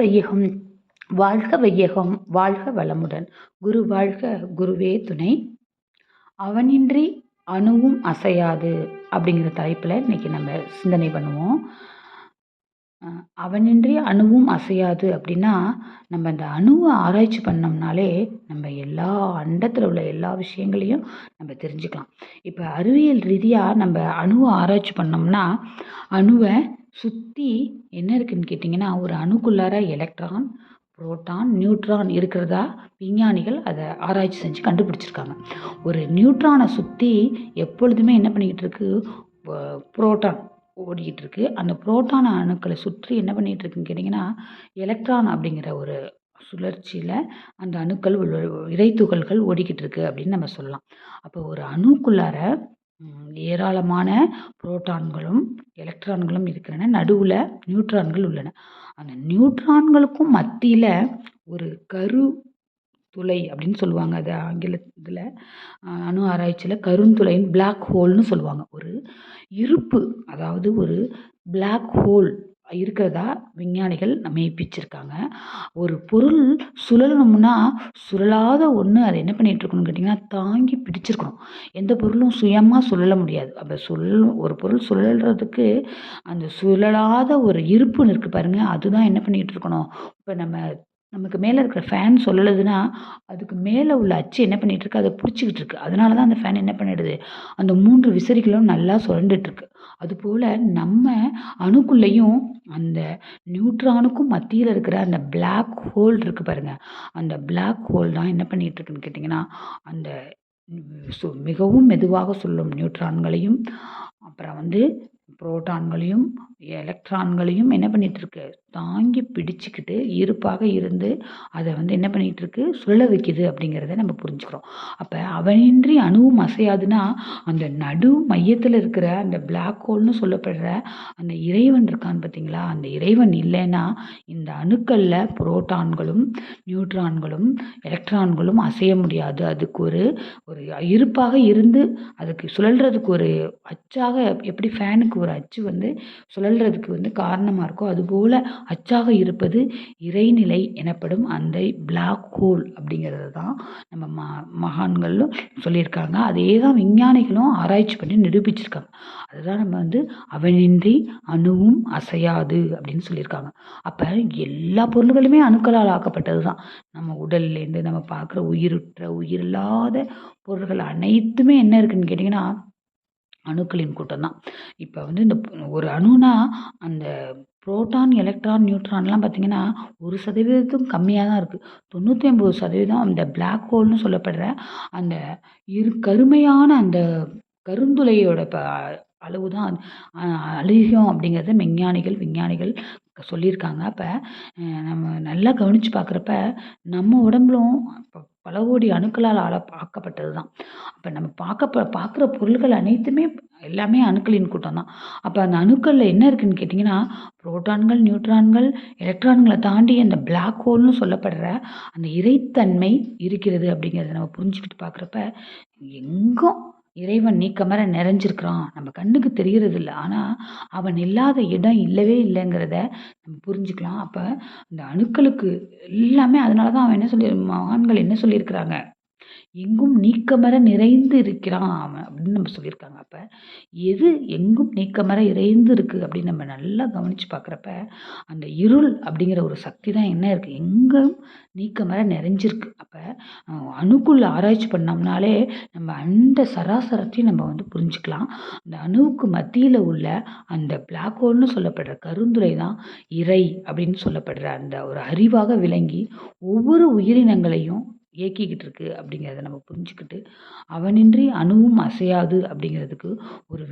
வையகம் வாழ்க வையகம் வாழ்க வளமுடன். குரு வாழ்க குருவே துணை. அவனின்றி அணுவும் அசையாது அப்படிங்கிற தலைப்பில் இன்றைக்கி நம்ம சிந்தனை பண்ணுவோம். அவனின்றி அணுவும் அசையாது அப்படின்னா நம்ம அந்த அணுவை ஆராய்ச்சி பண்ணோம்னாலே நம்ம எல்லா அண்டத்தில் உள்ள எல்லா விஷயங்களையும் நம்ம தெரிஞ்சுக்கலாம். இப்போ அறிவியல் ரீதியாக நம்ம அணுவை ஆராய்ச்சி பண்ணோம்னா அணுவை சுற்றி என்ன இருக்குதுன்னு கேட்டிங்கன்னா ஒரு அணுக்குள்ளார எலக்ட்ரான் புரோட்டான் நியூட்ரான் இருக்கிறதா? விஞ்ஞானிகள் அதை ஆராய்ச்சி செஞ்சு கண்டுபிடிச்சிருக்காங்க. ஒரு நியூட்ரானை சுற்றி எப்பொழுதுமே என்ன பண்ணிக்கிட்டு இருக்கு? புரோட்டான் ஓடிக்கிட்டு இருக்கு. அந்த புரோட்டான் அணுக்களை சுற்றி என்ன பண்ணிகிட்டு இருக்குன்னு கேட்டிங்கன்னா எலக்ட்ரான் அப்படிங்கிற ஒரு சுழற்சியில் அந்த அணுக்கள் இறைத்துகள்கள் ஓடிக்கிட்டு இருக்கு அப்படின்னு நம்ம சொல்லலாம். அப்போ ஒரு அணுக்குள்ளார ஏராளமான புரோட்டான்களும் எலக்ட்ரான்களும் இருக்கிறன. நடுவில் நியூட்ரான்கள் உள்ளன. அந்த நியூட்ரான்களுக்கும் மத்தியில் ஒரு கரு துளை அப்படின்னு சொல்லுவாங்க. அது ஆங்கிலத்தில் அணு ஆராய்ச்சியில் கருந்துளைன்னு பிளாக் ஹோல்னு சொல்லுவாங்க. ஒரு இருப்பு அதாவது ஒரு பிளாக் ஹோல் இருக்கிறதா விஞ்ஞானிகள் மெய்ப்பிச்சிருக்காங்க ஒரு பொருள் சுழலணும்னா சுழலாத ஒன்று அதை என்ன பண்ணிகிட்ருக்கணும்னு கேட்டிங்கன்னா தாங்கி பிடிச்சிருக்கணும். எந்த பொருளும் சுயமாக சுழல முடியாது. அப்போ சுழல் ஒரு பொருள் சுழல்றதுக்கு அந்த சுழலாத ஒரு இருப்புன்னு இருக்குது பாருங்கள் அதுதான் என்ன பண்ணிகிட்டு இருக்கணும். இப்போ நம்ம நமக்கு மேலே இருக்கிற ஃபேன் சொல்லலுதுன்னா அதுக்கு மேலே உள்ள அச்சு என்ன பண்ணிகிட்ருக்கு அதை பிடிச்சிக்கிட்டு இருக்கு. அதனால தான் அந்த ஃபேன் என்ன பண்ணிடுது? அந்த மூன்று விசிறிகளும் நல்லா சுழண்டுட்டுருக்கு அதுபோல் நம்ம அணுக்குள்ளேயும் அந்த நியூட்ரானுக்கும் மத்தியில் இருக்கிற அந்த பிளாக் ஹோல் இருக்குது பாருங்கள் அந்த பிளாக் ஹோல் தான் என்ன பண்ணிகிட்ருக்குன்னு கேட்டிங்கன்னா அந்த மிகவும் மெதுவாக சொல்லும் நியூட்ரான்களையும் அப்புறம் வந்து புரோட்டான்களையும் எலக்ட்ரான்களையும் என்ன பண்ணிகிட்ருக்கு தாங்கி பிடிச்சிக்கிட்டு இருப்பாக இருந்து அதை வந்து என்ன பண்ணிகிட்ருக்கு சுழல வைக்குது அப்படிங்கிறத நம்ம புரிஞ்சுக்கிறோம். அப்போ அவனின்றி அணுவும் அசையாதுன்னா அந்த நடு மையத்தில் இருக்கிற அந்த பிளாக் ஹோல்னு சொல்லப்படுற அந்த இறைவன் இருக்கான்னு பார்த்தீங்களா அந்த இறைவன் இல்லைன்னா இந்த அணுக்களில் புரோட்டான்களும் நியூட்ரான்களும் எலக்ட்ரான்களும் அசைய முடியாது. அதுக்கு ஒரு ஒரு இருப்பாக இருந்து அதுக்கு சுழல்றதுக்கு ஒரு அச்சாக எப்படி ஃபேனுக்கு ஒரு அச்சு வந்து சுழல்றதுக்கு வந்து காரணமாக இருக்கோ அதுபோல் அச்சாக இருப்பது இறைநிலை எனப்படும் அந்த பிளாக் ஹோல் அப்படிங்கிறது தான் நம்ம ம மகான்களும் சொல்லியிருக்காங்க. அதே தான் விஞ்ஞானிகளும் ஆராய்ச்சி பண்ணி நிரூபிச்சிருக்காங்க. அதுதான் நம்ம வந்து அவனின்றி அணுவும் அசையாது அப்படின்னு சொல்லியிருக்காங்க. அப்போ எல்லா பொருள்களுமே அணுக்களால் ஆக்கப்பட்டது தான் நம்ம உடல்லேருந்து நம்ம பார்க்குற உயிருற்ற உயிரில்லாத பொருள்கள் அனைத்துமே என்ன இருக்குதுன்னு கேட்டிங்கன்னா அணுக்களின் கூட்டம் தான். இப்போ வந்து இந்த ஒரு அணுனா அந்த புரோட்டான் எலக்ட்ரான் நியூட்ரான்லாம் பார்த்திங்கன்னா ஒரு சதவீதத்துக்கும் கம்மியாக தான் இருக்குது தொண்ணூற்றி ஒம்பது சதவீதம் அந்த பிளாக் ஹோல்னு சொல்லப்படுற அந்த இரு கருமையான அந்த கருந்துளையோட ப அளவு தான் அழியும் அப்படிங்கிறத விஞ்ஞானிகள் விஞ்ஞானிகள் சொல்லியிருக்காங்க. அப்போ நம்ம நல்லா கவனித்து பார்க்குறப்ப நம்ம உடம்புலும் பல கோடி அணுக்களால் ஆள ஆக்கப்பட்டது தான் அப்போ நம்ம பார்க்க பார்க்குற பொருள்கள் அனைத்துமே எல்லாமே அணுக்களின் கூட்டம் தான் அப்போ அந்த அணுக்களில் என்ன இருக்குன்னு கேட்டிங்கன்னா புரோட்டான்கள் நியூட்ரான்கள் எலக்ட்ரான்களை தாண்டி அந்த பிளாக் ஹோல்னு சொல்லப்படுற அந்த இறைத்தன்மை இருக்கிறது அப்படிங்கிறத நம்ம புரிஞ்சுக்கிட்டு பார்க்குறப்ப எங்கும் இறைவன் நீக்கமர நிறைஞ்சிருக்கிறான். நம்ம கண்ணுக்கு தெரியறது இல்லை ஆனால் அவன் இல்லாத இடம் இல்லவே இல்லைங்கிறத நம்ம புரிஞ்சுக்கலாம். அப்போ இந்த அணுக்களுக்கு எல்லாமே அதனால தான் அவன் என்ன சொல்லி மகான்கள் என்ன சொல்லியிருக்கிறாங்க? எங்கும் நீக்கமர நிறைந்து இருக்கிறான் அவன் அப்படின்னு நம்ம சொல்லியிருக்காங்க. அப்போ எது எங்கும் நீக்கமர இறைந்து இருக்குது அப்படின்னு நம்ம நல்லா கவனித்து பார்க்குறப்ப அந்த இருள் அப்படிங்கிற ஒரு சக்தி தான் என்ன இருக்குது எங்கும் நீக்கமர நிறைஞ்சிருக்கு. அப்போ அணுக்குள்ள ஆராய்ச்சி பண்ணோம்னாலே நம்ம அந்த சராசரத்தையும் நம்ம வந்து புரிஞ்சுக்கலாம். அந்த அணுவுக்கு மத்தியில் உள்ள அந்த பிளாக் ஹோல்னு சொல்லப்படுற கருந்துரை தான் இறை அப்படின்னு சொல்லப்படுற அந்த ஒரு அறிவாக விளங்கி ஒவ்வொரு உயிரினங்களையும் இயக்கிக்கிட்டு இருக்கு அப்படிங்கிறத நம்ம புரிஞ்சுக்கிட்டு அவனின்றி அணுவும் அசையாது அப்படிங்கிறதுக்கு ஒரு